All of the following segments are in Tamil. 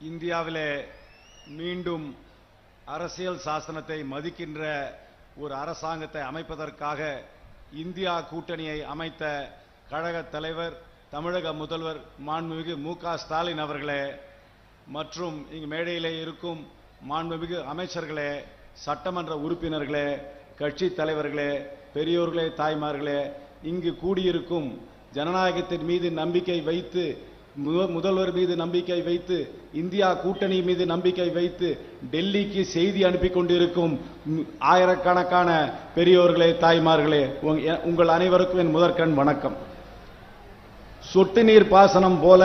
இந்தியாவிலே மீண்டும் அரசியல் சாசனத்தை மதிக்கின்ற ஒரு அரசாங்கத்தை அமைப்பதற்காக இந்தியா கூட்டணியை அமைத்த கழக தலைவர் தமிழக முதல்வர் மாண்புமிகு மு க ஸ்டாலின் அவர்களே மற்றும் இங்கு மேடையிலே இருக்கும் மாண்புமிகு அமைச்சர்களே சட்டமன்ற உறுப்பினர்களே கட்சி தலைவர்களே பெரியோர்களே தாய்மார்களே இங்கு கூடியிருக்கும் ஜனநாயகத்தின் மீது நம்பிக்கை வைத்து முதல்வர் மீது நம்பிக்கை வைத்து இந்தியா கூட்டணி மீது நம்பிக்கை வைத்து டெல்லிக்கு செய்தி அனுப்பி கொண்டிருக்கும் ஆயிரக்கணக்கான பெரியோர்களே தாய்மார்களே உங்கள் அனைவருக்கும் என் முதற்கண் வணக்கம். சொட்டு நீர் பாசனம் போல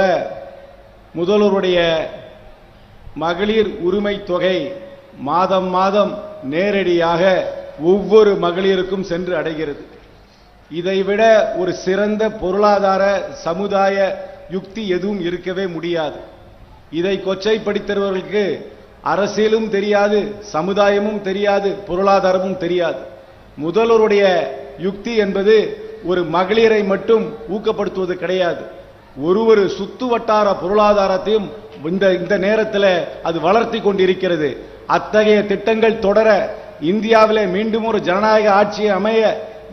முதல்வருடைய மகளிர் உரிமை தொகை மாதம் மாதம் நேரடியாக ஒவ்வொரு மகளிருக்கும் சென்று அடைகிறது. இதைவிட ஒரு சிறந்த பொருளாதார சமுதாய யுக்தி எதுவும் இருக்கவே முடியாது. இதை கொச்சைப்படுத்துறவர்களுக்கு அரசியலும் தெரியாது சமுதாயமும் தெரியாது பொருளாதாரமும் தெரியாது. முதல்வருடைய யுக்தி என்பது ஒரு மகளிரை மட்டும் ஊக்கப்படுத்துவது கிடையாது. ஒரு ஒரு சுத்து வட்டார பொருளாதாரத்தையும் இந்த இந்த நேரத்தில் அது வளர்த்தி கொண்டிருக்கிறது. அத்தகைய திட்டங்கள் தொடர இந்தியாவிலே மீண்டும் ஒரு ஜனநாயக ஆட்சி அமைய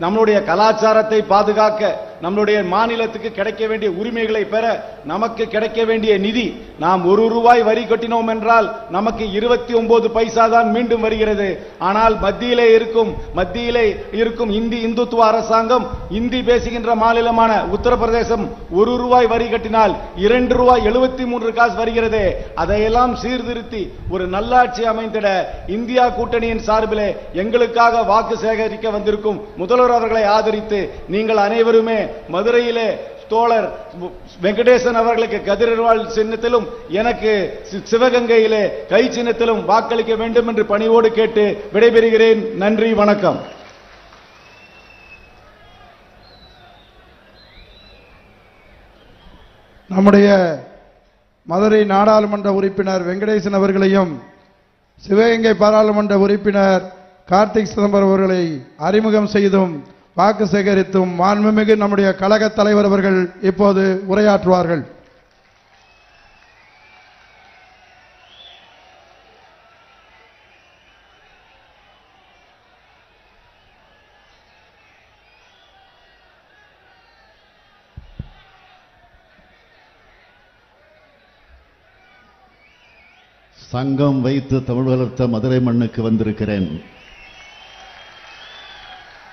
நம்மளுடைய கலாச்சாரத்தை பாதுகாக்க நம்மளுடைய மாநிலத்துக்கு கிடைக்க வேண்டிய உரிமைகளை பெற நமக்கு கிடைக்க வேண்டிய நிதி நாம் ஒரு ரூபாய் வரி கட்டினோம் என்றால் நமக்கு இருபத்தி ஒன்பது பைசா தான் மீண்டும் வருகிறது. ஆனால் மத்தியிலே இருக்கும் மத்தியிலே இருக்கும் இந்தி இந்துத்துவ அரசாங்கம் இந்தி பேசுகின்ற மாநிலமான உத்தரப்பிரதேசம் ஒரு ரூபாய் வரி கட்டினால் இரண்டு ரூபாய் எழுபத்தி மூன்று காசு வருகிறது. அதையெல்லாம் சீர்திருத்தி ஒரு நல்லாட்சி அமைந்திட இந்தியா கூட்டணியின் சார்பிலே எங்களுக்காக வாக்கு சேகரிக்க வந்திருக்கும் முதல்வர் அவர்களை ஆதரித்து நீங்கள் அனைவருமே மதுரையிலே தோழர் வெங்கடேசன் அவர்களுக்கு கதிரவாள் சின்னத்திலும் எனக்கு சிவகங்கையிலே கை சின்னத்திலும் வாக்களிக்க வேண்டும் என்று பணிவோடு கேட்டு விடைபெறுகிறேன். நன்றி வணக்கம். நம்முடைய மதுரை நாடாளுமன்ற உறுப்பினர் வெங்கடேசன் அவர்களையும் சிவகங்கை பாராளுமன்ற உறுப்பினர் கார்த்திக் சிதம்பரம் அவர்களை அறிமுகம் செய்தும் வாக்கு சேகரித்தும் மாண்புமிகு நம்முடைய கழக தலைவர் அவர்கள் இப்போது உரையாற்றுவார்கள். சங்கம் வைத்து தமிழ் வளர்த்த மதுரை மண்ணுக்கு வந்திருக்கிறேன்.